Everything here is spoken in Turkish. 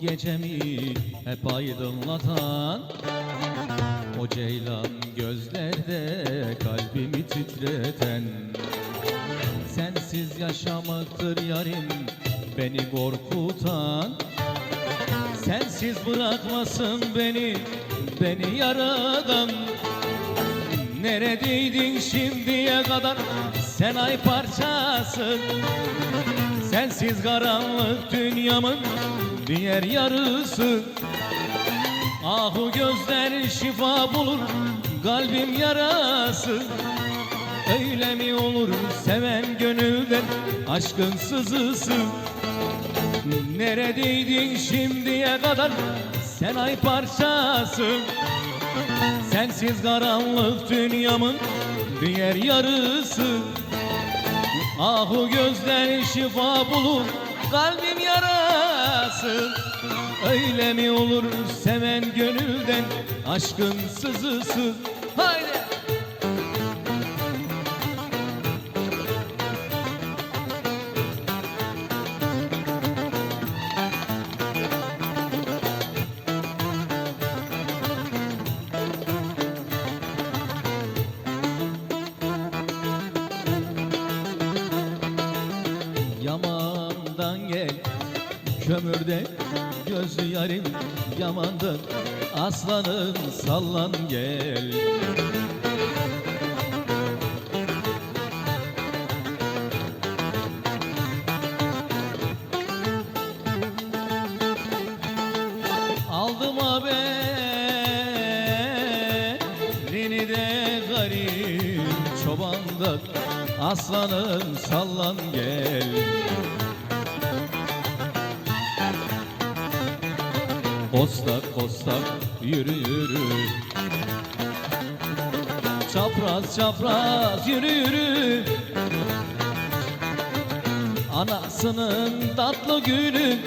gecemi hep aydınlatan. O ceylan gözlerde kalbimi titreten. Sensiz yaşamaktır yarim beni korkutan. Sensiz bırakmasın beni, beni yaradan. Neredeydin şimdiye kadar? Sen ay parçası Sensiz karanlık dünyamın diğer yarısı. Ahu gözler şifa bulur kalbim yarası. Öyle mi olur seven gönülden aşkın sızısı? Neredeydin şimdiye kadar sen ay parçası? Sensiz karanlık dünyamın diğer yarısı Ahu gözler şifa bulur kalbim yarası Öyle mi olur seven gönülden aşkın sızısı? Haydi Yamandan gel kömürde gözü yarim yamandan Aslanım sallan gel. Aldım haberini de garip çobandan Aslanım sallan gel Kostak kostak yürü yürü. Çapraz çapraz yürü yürü. Anasının tatlı gülü